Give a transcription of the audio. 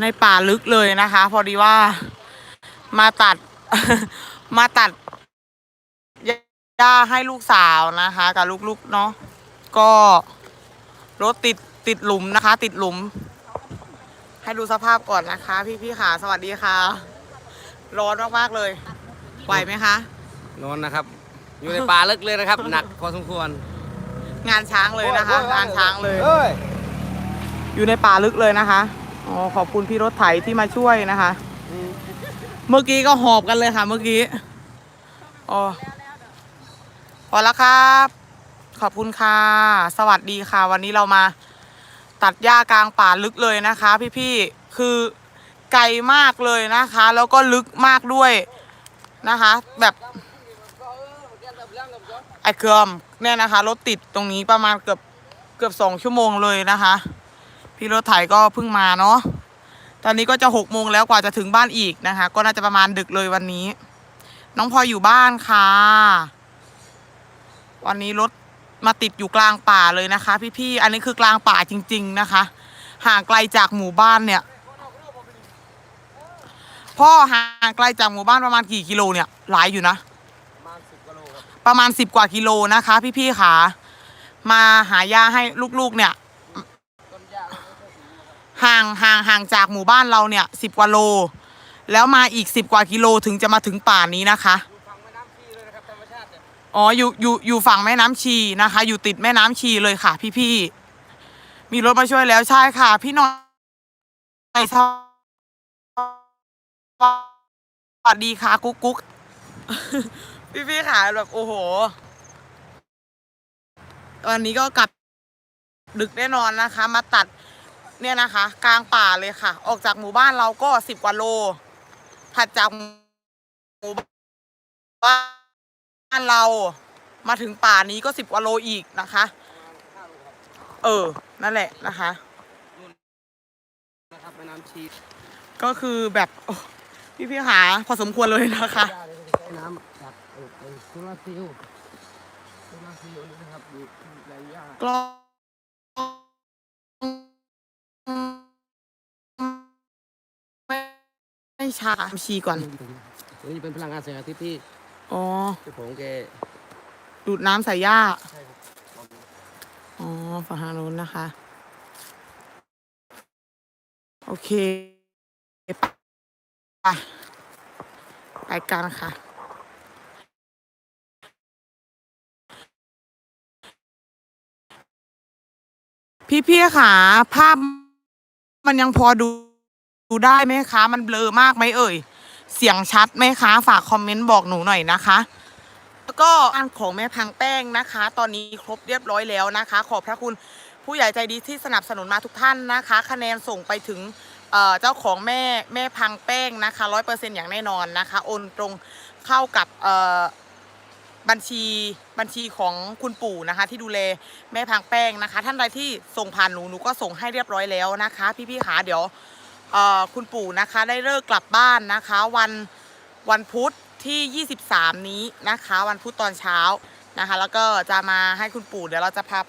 ในป่าลึกเลยนะคะ พอดีว่ามาตัด มาตัดหญ้าให้ลูกสาวนะคะ กับลูกๆเนาะก็รถติดติดหลุมนะคะ ติดหลุม ให้ดูสภาพก่อนนะคะ พี่ๆค่ะสวัสดีค่ะ ร้อนมากๆเลยไหวไหมคะนอนนะครับ อยู่ในป่าลึกเลยนะครับ หนักพอสมควร งานช้างเลยนะคะ งานช้างเลยเอ้ยอยู่ในป่าลึกเลยนะคะ อ๋อขอบคุณพี่รถไถที่มาช่วยนะคะ เมื่อกี้ก็หอบกันเลยค่ะ เมื่อกี้อ๋อพอแล้วครับ ขอบคุณค่ะ สวัสดีค่ะ วันนี้เรามาตัดหญ้ากลางป่าลึกเลยนะคะ พี่ๆคือไกลมากเลยนะคะ แล้วก็ลึกมากด้วยนะคะ แบบไอ้เกือมเนี่ยนะคะรถติดตรงนี้ประมาณเกือบเกือบสองชั่วโมงเลยนะคะ พี่รถไถก็เพิ่งมาเนาะตอนนี้ก็จะหกโมงแล้วกว่าจะถึงบ้านอีกนะคะ ก็น่าจะประมาณดึกเลยวันนี้ น้องพลอยอยู่บ้านค่ะ วันนี้รถมาติดอยู่กลางป่าเลยนะคะ พี่ๆอันนี้คือกลางป่าจริง ๆนะคะ ห่างไกลจากหมู่บ้านเนี่ย พ่อห่างไกลจากหมู่บ้านประมาณกี่กิโลเนี่ย หลายอยู่นะประมาณสิบกว่ากิโลนะคะ พี่ๆค่ะ มาหายาให้ลูกๆเนี่ย ห่างห่างห่างจากหมู่บ้านเราเนี่ยสิบกว่าโล แล้วมาอีกสิบกว่ากิโลถึงจะมาถึงป่านี้นะคะอ๋ออยู่อยู่อยู่ฝั่งแม่น้ำชีนะคะ อยู่ติดแม่น้ำชีเลยค่ะ พี่ๆมีรถมาช่วยแล้วใช่ค่ะ พี่หน้อยสวัสดีค่ะกุ๊กกุ๊กพี่ๆค่ะแบบโอ้โห วันนี้ก็กลับดึกแน่นอนนะคะ มาตัด เนี่ยนะคะ กลางป่าเลยค่ะ ออกจากหมู่บ้านเราก็สิบกว่าโล ถัดจากหมู่บ้านเรามาถึงป่านี้ก็สิบกว่าโลอีกนะคะ เออ นั่นแหละนะคะก็คือแบบพี่พี่ๆหาพอสมควรเลยนะคะ น้ำจากโซลาซลล์โซลาซลล์นี่นะครับดูแรงยากล้อง ไม่ชาชีก่อนตัวนี้เป็นพลังงานแสงอาทิตย์ที่อ๋อ เจ้าของแกดูดน้ำใส่หญ้า ใช่ครับอ๋อฝั่งทางโน้นนะคะ โอเค ไปไปกันค่ะ พี่ๆค่ะ ภาพมันยังพอดู ดูได้ไหมคะ มันเบลอมากไหมเอ่ย เสียงชัดไหมคะ ฝากคอมเมนต์บอกหนูหน่อยนะคะ แล้วก็อันของแม่พังแป้งนะคะ ตอนนี้ครบเรียบร้อยแล้วนะคะ ขอบพระคุณผู้ใหญ่ใจดีที่สนับสนุนมาทุกท่านนะคะ คะแนนส่งไปถึงเจ้าของแม่แม่พังแป้งนะคะร้อยเปอร์เซ็นอย่างแน่นอนนะคะ โอนตรงเข้ากับบัญชีบัญชีของคุณปู่นะคะ ที่ดูแลแม่พังแป้งนะคะ ท่านใดที่ส่งผ่านหนูหนูก็ส่งให้เรียบร้อยแล้วนะคะ พี่ๆขาเดี๋ยว คุณปู่นะคะได้เลิกกลับบ้านนะคะวันวันพุธที่ 23 นี้นะคะ วันพุธตอนเช้านะคะ แล้วก็จะมาให้คุณปู่เดี๋ยวเราจะพา